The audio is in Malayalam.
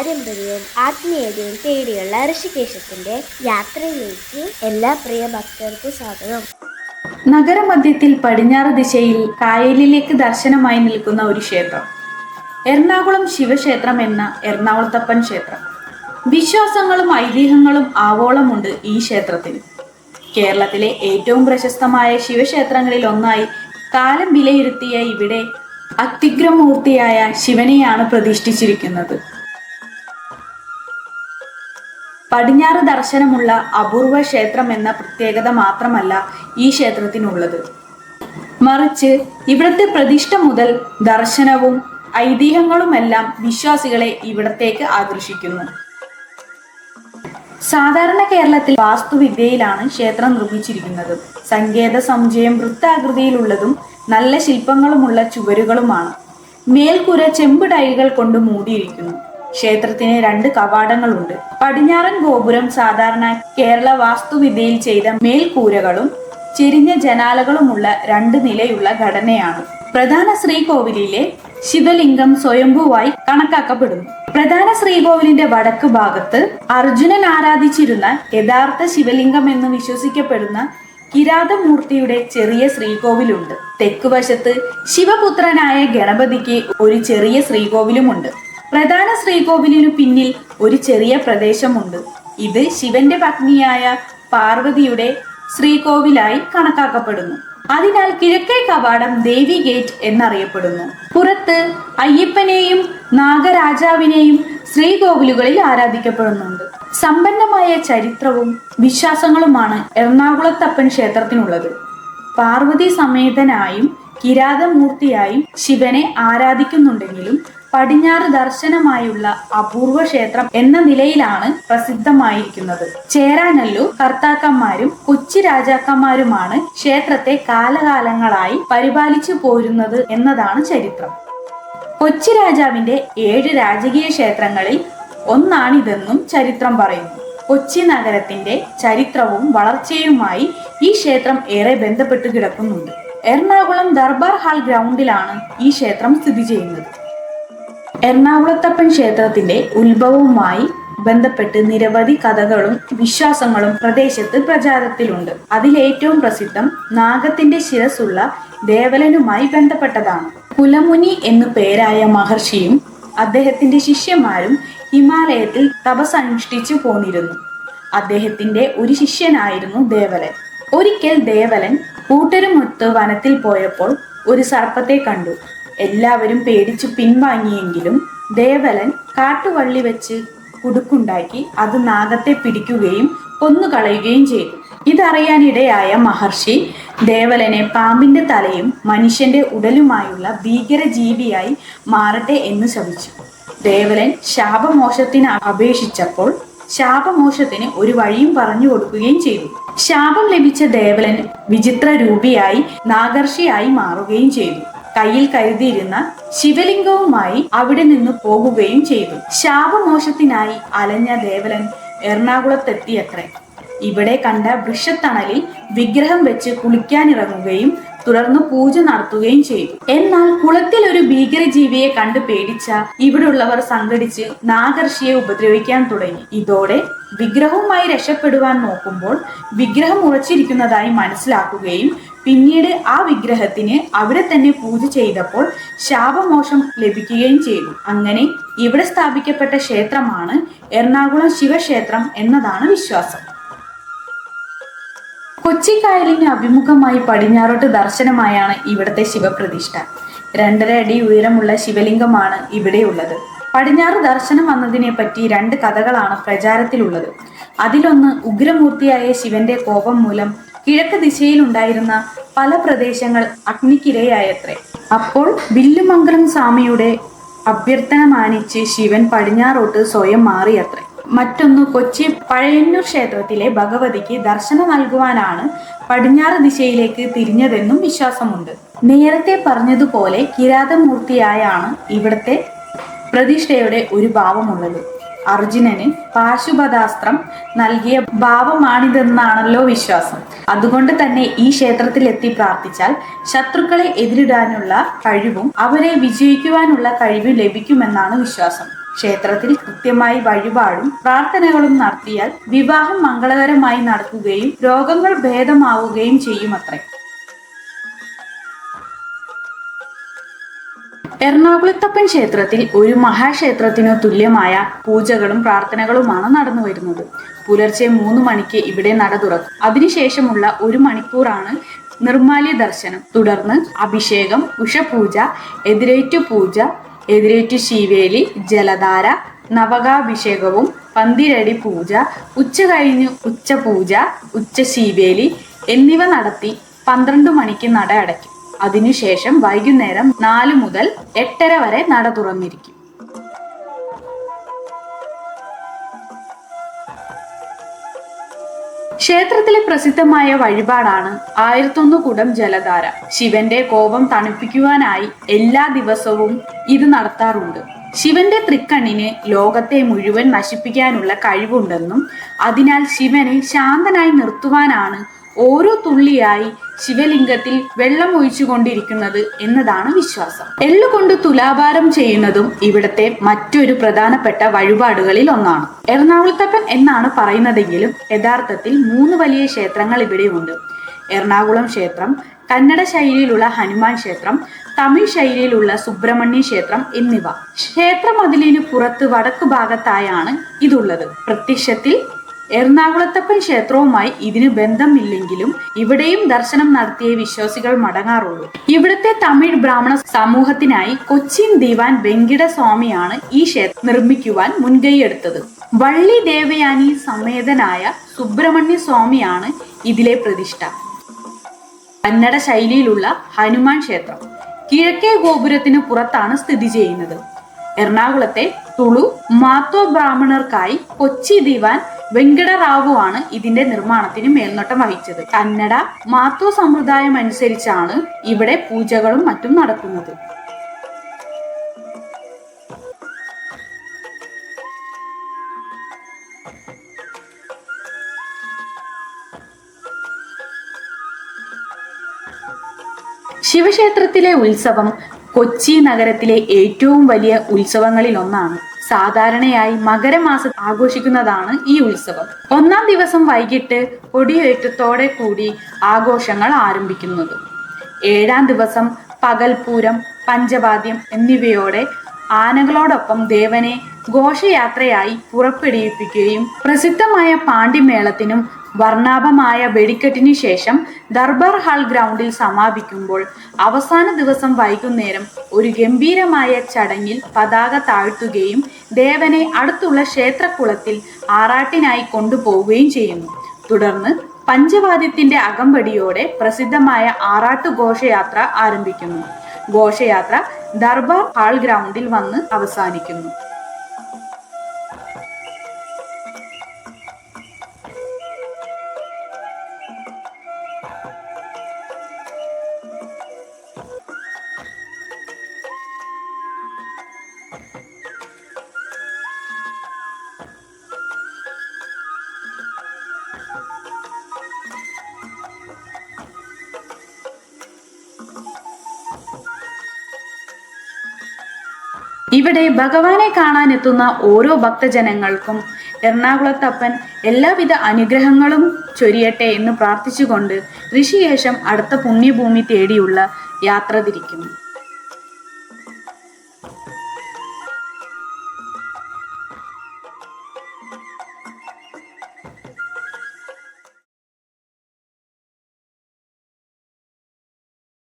പാരമ്പര്യവും ആത്മീയതയും തേടിയുള്ള ഋഷികേശത്തിന്റെ യാത്രയിലേക്ക് എല്ലാ പ്രിയ ഭക്തർക്കും സ്വാഗതം. നഗരമധ്യത്തിൽ പടിഞ്ഞാറ് ദിശയിൽ കായലിലേക്ക് ദർശനമായി നിൽക്കുന്ന ഒരു ക്ഷേത്രം. എറണാകുളം ശിവക്ഷേത്രം എന്ന എറണാകുളത്തപ്പൻ ക്ഷേത്രം. വിശ്വാസങ്ങളും ഐതിഹ്യങ്ങളും ആവോളമുണ്ട് ഈ ക്ഷേത്രത്തിന് കേരളത്തിലെ ഏറ്റവും പ്രശസ്തമായ ശിവക്ഷേത്രങ്ങളിൽ ഒന്നായി കാലം വിലയിരുത്തിയ ഇവിടെ അത്യുഗ്രമൂർത്തിയായ ശിവനെയാണ് പ്രതിഷ്ഠിച്ചിരിക്കുന്നത്. പടിഞ്ഞാറ് ദർശനമുള്ള അപൂർവ ക്ഷേത്രം എന്ന പ്രത്യേകത മാത്രമല്ല ഈ ക്ഷേത്രത്തിനുള്ളത്. മറിച്ച് ഇവിടത്തെ പ്രതിഷ്ഠ മുതൽ ദർശനവും ഐതിഹ്യങ്ങളുമെല്ലാം വിശ്വാസികളെ ഇവിടത്തേക്ക് ആകർഷിക്കുന്നു. സാധാരണ കേരളത്തിൽ വാസ്തുവിദ്യയിലാണ് ക്ഷേത്രം നിർമ്മിച്ചിരിക്കുന്നത്. സങ്കേത സമുചയം വൃത്താകൃതിയിലുള്ളതും നല്ല ശില്പങ്ങളുമുള്ള ചുവരുകളുമാണ്. മേൽക്കൂര ചെമ്പ് ടൈലുകൾ കൊണ്ട് മൂടിയിരിക്കുന്നു. ക്ഷേത്രത്തിന് രണ്ട് കവാടങ്ങളുണ്ട്. പടിഞ്ഞാറൻ ഗോപുരം സാധാരണ കേരള വാസ്തുവിദ്യയിൽ ചെയ്ത മേൽക്കൂരകളും ചെരിഞ്ഞ ജനാലകളുമുള്ള രണ്ട് നിലയുള്ള ഘടനയാണ്. പ്രധാന ശ്രീകോവിലിലെ ശിവലിംഗം സ്വയംഭുവായി കണക്കാക്കപ്പെടുന്നു. പ്രധാന ശ്രീകോവിലിന്റെ വടക്ക് ഭാഗത്ത് അർജുനൻ ആരാധിച്ചിരുന്ന യഥാർത്ഥ ശിവലിംഗം എന്ന് വിശ്വസിക്കപ്പെടുന്ന കിരാതമൂർത്തിയുടെ ചെറിയ ശ്രീകോവിലുണ്ട്. തെക്കുവശത്ത് ശിവപുത്രനായ ഗണപതിക്ക് ഒരു ചെറിയ ശ്രീകോവിലുമുണ്ട്. പ്രധാന ശ്രീകോവിലിനു പിന്നിൽ ഒരു ചെറിയ പ്രദേശമുണ്ട്. ഇത് ശിവന്റെ പത്നിയായ പാർവതിയുടെ ശ്രീകോവിലായി കണക്കാക്കപ്പെടുന്നു. അതിനാൽ കിഴക്കേ കവാടം ദേവി ഗേറ്റ് എന്നറിയപ്പെടുന്നു. പുറത്ത് അയ്യപ്പനെയും നാഗരാജാവിനെയും ശ്രീകോവിലുകളിൽ ആരാധിക്കപ്പെടുന്നുണ്ട്. സമ്പന്നമായ ചരിത്രവും വിശ്വാസങ്ങളുമാണ് എറണാകുളത്തപ്പൻ ക്ഷേത്രത്തിനുള്ളത്. പാർവതി സമേതനായും കിരാതമൂർത്തിയായും ശിവനെ ആരാധിക്കുന്നുണ്ടെങ്കിലും പടിഞ്ഞാറ് ദർശനമായുള്ള അപൂർവ ക്ഷേത്രം എന്ന നിലയിലാണ് പ്രസിദ്ധമായിരിക്കുന്നത്. ചേരാനല്ലൂർ കർത്താക്കന്മാരും കൊച്ചി രാജാക്കന്മാരുമാണ് ക്ഷേത്രത്തെ കാലകാലങ്ങളായി പരിപാലിച്ചു പോരുന്നത് എന്നതാണ് ചരിത്രം. കൊച്ചി രാജാവിന്റെ ഏഴ് രാജകീയ ക്ഷേത്രങ്ങളിൽ ഒന്നാണിതെന്നും ചരിത്രം പറയുന്നു. കൊച്ചി നഗരത്തിന്റെ ചരിത്രവും വളർച്ചയുമായി ഈ ക്ഷേത്രം ഏറെ ബന്ധപ്പെട്ട് കിടക്കുന്നുണ്ട്. എറണാകുളം ദർബാർ ഹാൾ ഗ്രൗണ്ടിലാണ് ഈ ക്ഷേത്രം സ്ഥിതി ചെയ്യുന്നത്. എറണാകുളത്തപ്പൻ ക്ഷേത്രത്തിന്റെ ഉത്ഭവവുമായി ബന്ധപ്പെട്ട് നിരവധി കഥകളും വിശ്വാസങ്ങളും പ്രദേശത്ത് പ്രചാരത്തിലുണ്ട്. അതിലേറ്റവും പ്രസിദ്ധം നാഗത്തിന്റെ ശിരസുള്ള ദേവലനുമായി ബന്ധപ്പെട്ടതാണ്. കുലമുനി എന്നു പേരായ മഹർഷിയും അദ്ദേഹത്തിന്റെ ശിഷ്യന്മാരും ഹിമാലയത്തിൽ തപസനുഷ്ഠിച്ചു പോന്നിരുന്നു. അദ്ദേഹത്തിന്റെ ഒരു ശിഷ്യനായിരുന്നു ദേവലൻ. ഒരിക്കൽ ദേവലൻ കൂട്ടരുമൊത്ത് വനത്തിൽ പോയപ്പോൾ ഒരു സർപ്പത്തെ കണ്ടു. എല്ലാവരും പേടിച്ചു പിൻവാങ്ങിയെങ്കിലും ദേവലൻ കാട്ടുവള്ളി വെച്ച് കുടുക്കുണ്ടാക്കി അത് നാഗത്തെ പിടിക്കുകയും കൊന്നുകളയുകയും ചെയ്തു. ഇതറിയാനിടയായ മഹർഷി ദേവലനെ പാമ്പിന്റെ തലയും മനുഷ്യന്റെ ഉടലുമായുള്ള ഭീകരജീവിയായി മാറട്ടെ എന്ന് ശപിച്ചു. ദേവലൻ ശാപമോശത്തിന് അപേക്ഷിച്ചപ്പോൾ ശാപമോശത്തിന് ഒരു വഴിയും പറഞ്ഞു കൊടുക്കുകയും ചെയ്തു. ശാപം ലഭിച്ച ദേവലൻ വിചിത്ര രൂപിയായി നാഗർഷിയായി മാറുകയും ചെയ്തു. കയ്യിൽ കരുതിയിരുന്ന ശിവലിംഗവുമായി അവിടെ നിന്ന് പോകുകയും ചെയ്തു. ശാപമോശത്തിനായി അലഞ്ഞ ദേവലൻ എറണാകുളത്തെത്തിയത്രേ. ഇവിടെ കണ്ട വൃക്ഷത്തണലിൽ വിഗ്രഹം വെച്ച് കുളിക്കാനിറങ്ങുകയും തുടർന്ന് പൂജ നടത്തുകയും ചെയ്തു. എന്നാൽ കുളത്തിൽ ഒരു ഭീകരജീവിയെ കണ്ട് പേടിച്ച ഇവിടുള്ളവർ സംഘടിച്ച് നാഗർഷിയെ ഉപദ്രവിക്കാൻ തുടങ്ങി. ഇതോടെ വിഗ്രഹവുമായി രക്ഷപ്പെടുവാൻ നോക്കുമ്പോൾ വിഗ്രഹം ഉറച്ചിരിക്കുന്നതായി മനസ്സിലാക്കുകയും പിന്നീട് ആ വിഗ്രഹത്തിന് അവിടെ തന്നെ പൂജ ചെയ്തപ്പോൾ ശാപമോഷം ലഭിക്കുകയും ചെയ്തു. അങ്ങനെ ഇവിടെ സ്ഥാപിക്കപ്പെട്ട ക്ഷേത്രമാണ് എറണാകുളം ശിവക്ഷേത്രം എന്നതാണ് വിശ്വാസം. കൊച്ചിക്കായലിന് അഭിമുഖമായി പടിഞ്ഞാറോട്ട് ദർശനമായാണ് ഇവിടുത്തെ ശിവപ്രതിഷ്ഠ. രണ്ടര അടി ഉയരമുള്ള ശിവലിംഗമാണ് ഇവിടെയുള്ളത് പടിഞ്ഞാറ് ദർശനം വന്നതിനെ പറ്റി രണ്ട് കഥകളാണ് പ്രചാരത്തിലുള്ളത്. അതിലൊന്ന് ഉഗ്രമൂർത്തിയായ ശിവന്റെ കോപം മൂലം കിഴക്ക് ദിശയിലുണ്ടായിരുന്ന പല പ്രദേശങ്ങൾ അഗ്നിക്കിരയായത്രേ. അപ്പോൾ വില്ലുമംഗലം സ്വാമിയുടെ അഭ്യർത്ഥന മാനിച്ച് ശിവൻ പടിഞ്ഞാറോട്ട് സ്വയം മാറിയത്രേ. മറ്റൊന്ന് കൊച്ചി പഴയന്നൂർ ക്ഷേത്രത്തിലെ ഭഗവതിക്ക് ദർശനം നൽകുവാനാണ് പടിഞ്ഞാറ് ദിശയിലേക്ക് തിരിഞ്ഞതെന്നും വിശ്വാസമുണ്ട്. നേരത്തെ പറഞ്ഞതുപോലെ കിരാതമൂർത്തിയായാണ് ഇവിടുത്തെ പ്രതിഷ്ഠയുടെ ഒരു ഭാവമുള്ളത്. അർജുനന് പാശുപതാസ്ത്രം നൽകിയ ഭാവമാണിതെന്നാണല്ലോ വിശ്വാസം. അതുകൊണ്ട് തന്നെ ഈ ക്ഷേത്രത്തിൽ എത്തി പ്രാർത്ഥിച്ചാൽ ശത്രുക്കളെ എതിരിടാനുള്ള കഴിവും അവരെ വിജയിക്കുവാനുള്ള കഴിവും ലഭിക്കുമെന്നാണ് വിശ്വാസം. ക്ഷേത്രത്തിൽ കൃത്യമായി വഴിപാടും പ്രാർത്ഥനകളും നടത്തിയാൽ വിവാഹം മംഗളകരമായി നടക്കുകയും രോഗങ്ങൾ ഭേദമാവുകയും ചെയ്യുമത്രേ. എറണാകുളത്തപ്പൻ ക്ഷേത്രത്തിൽ ഒരു മഹാക്ഷേത്രത്തിനു തുല്യമായ പൂജകളും പ്രാർത്ഥനകളുമാണ് നടന്നു വരുന്നത്. പുലർച്ചെ മൂന്ന് മണിക്ക് ഇവിടെ നട തുറക്കും. അതിനുശേഷമുള്ള ഒരു മണിക്കൂറാണ് നിർമാല്യ ദർശനം. തുടർന്ന് അഭിഷേകം ഉഷപൂജ എതിരേറ്റു പൂജ എതിരേറ്റു ശിവേലി ജലധാര നവകാഭിഷേകവും പന്തിരടി പൂജ ഉച്ച കഴിഞ്ഞ് ഉച്ചപൂജ ഉച്ച ശീവേലി എന്നിവ നടത്തി പന്ത്രണ്ട് മണിക്ക് നട അടയ്ക്കും. അതിനുശേഷം വൈകുന്നേരം നാല് മുതൽ എട്ടര വരെ നട തുറന്നിരിക്കും. ക്ഷേത്രത്തിലെ പ്രസിദ്ധമായ വഴിപാടാണ് ആയിരത്തൊന്ന് കുടം ജലധാര. ശിവന്റെ കോപം തണുപ്പിക്കുവാനായി എല്ലാ ദിവസവും ഇത് നടത്താറുണ്ട്. ശിവന്റെ തൃക്കണ്ണിന് ലോകത്തെ മുഴുവൻ നശിപ്പിക്കാനുള്ള കഴിവുണ്ടെന്നും അതിനാൽ ശിവനെ ശാന്തനായി നിർത്തുവാനാണ് ഓരോ തുള്ളിയായി ശിവലിംഗത്തിൽ വെള്ളം ഒഴിച്ചുകൊണ്ടിരിക്കുന്നത് എന്നതാണ് വിശ്വാസം. എള്ളുകൊണ്ട് തുലാഭാരം ചെയ്യുന്നതും ഇവിടത്തെ മറ്റൊരു പ്രധാനപ്പെട്ട വഴിപാടുകളിൽ ഒന്നാണ്. എറണാകുളത്തപ്പൻ എന്നാണ് പറയുന്നതെങ്കിലും യഥാർത്ഥത്തിൽ മൂന്ന് വലിയ ക്ഷേത്രങ്ങൾ ഇവിടെയുണ്ട്. എറണാകുളം ക്ഷേത്രം കന്നഡ ശൈലിയിലുള്ള ഹനുമാൻ ക്ഷേത്രം തമിഴ് ശൈലിയിലുള്ള സുബ്രഹ്മണ്യ ക്ഷേത്രം എന്നിവ. ക്ഷേത്രമതിലിന് പുറത്ത് വടക്കു ഭാഗത്തായാണ് ഇതുള്ളത്. പ്രത്യക്ഷത്തിൽ എറണാകുളത്തപ്പൻ ക്ഷേത്രവുമായി ഇതിന് ബന്ധമില്ലെങ്കിലും ഇവിടെയും ദർശനം നടത്തിയ വിശ്വാസികൾ മടങ്ങാറുള്ളൂ. ഇവിടുത്തെ തമിഴ് ബ്രാഹ്മണ സമൂഹത്തിനായി കൊച്ചിൻ ദിവാൻ വെങ്കിട സ്വാമിയാണ് ഈ ക്ഷേത്രം നിർമ്മിക്കുവാൻ മുൻകൈയെടുത്തത്. വള്ളി ദേവയാനി സമേതനായ സുബ്രഹ്മണ്യ സ്വാമിയാണ് ഇതിലെ പ്രതിഷ്ഠ. കന്നഡ ശൈലിയിലുള്ള ഹനുമാൻ ക്ഷേത്രം. കിഴക്കേ ഗോപുരത്തിന് പുറത്താണ് സ്ഥിതി ചെയ്യുന്നത്. എറണാകുളത്തെ തുളു മാത്തോ ബ്രാഹ്മണർക്കായി കൊച്ചി ദിവാൻ വെങ്കടറാവു ആണ് ഇതിന്റെ നിർമ്മാണത്തിന് മേൽനോട്ടം വഹിച്ചത്. കന്നഡ മാത്തോ സമ്പ്രദായം അനുസരിച്ചാണ് ഇവിടെ പൂജകളും മറ്റും നടക്കുന്നത്. ശിവക്ഷേത്രത്തിലെ ഉത്സവം കൊച്ചി നഗരത്തിലെ ഏറ്റവും വലിയ ഉത്സവങ്ങളിൽ ഒന്നാണ് സാധാരണയായി മകരമാസം ആഘോഷിക്കുന്നതാണ് ഈ ഉത്സവം. ഒന്നാം ദിവസം വൈകിട്ട് കൊടിയേറ്റത്തോടെ കൂടി ആഘോഷങ്ങൾ ആരംഭിക്കുന്നത്. ഏഴാം ദിവസം പകൽപൂരം പഞ്ചവാദ്യം എന്നിവയോടെ ആനകളോടൊപ്പം ദേവനെ ഘോഷയാത്രയായി പുറപ്പെടുവിപ്പിക്കുകയും പ്രസിദ്ധമായ പാണ്ടിമേളത്തിനും വർണാഭമായ വെടിക്കെട്ടിന് ശേഷം ദർബാർ ഹാൾ ഗ്രൗണ്ടിൽ സമാപിക്കുമ്പോൾ അവസാന ദിവസം വൈകുന്നേരം ഒരു ഗംഭീരമായ ചടങ്ങിൽ പതാക താഴ്ത്തുകയും ദേവനെ അടുത്തുള്ള ക്ഷേത്രക്കുളത്തിൽ ആറാട്ടിനായി കൊണ്ടുപോവുകയും ചെയ്യുന്നു. തുടർന്ന് പഞ്ചവാദ്യത്തിന്റെ അകമ്പടിയോടെ പ്രസിദ്ധമായ ആറാട്ടു ഘോഷയാത്ര ആരംഭിക്കുന്നു. ഘോഷയാത്ര ദർബാർ ഹാൾ ഗ്രൗണ്ടിൽ വന്ന് അവസാനിക്കുന്നു. ഇവിടെ ഭഗവാനെ കാണാനെത്തുന്ന ഓരോ ഭക്തജനങ്ങൾക്കും എറണാകുളത്തപ്പൻ എല്ലാവിധ അനുഗ്രഹങ്ങളും ചൊരിയട്ടെ എന്ന് പ്രാർത്ഥിച്ചുകൊണ്ട് ഋഷികേശം അടുത്ത പുണ്യഭൂമി തേടിയുള്ള യാത്ര തിരിക്കുന്നു.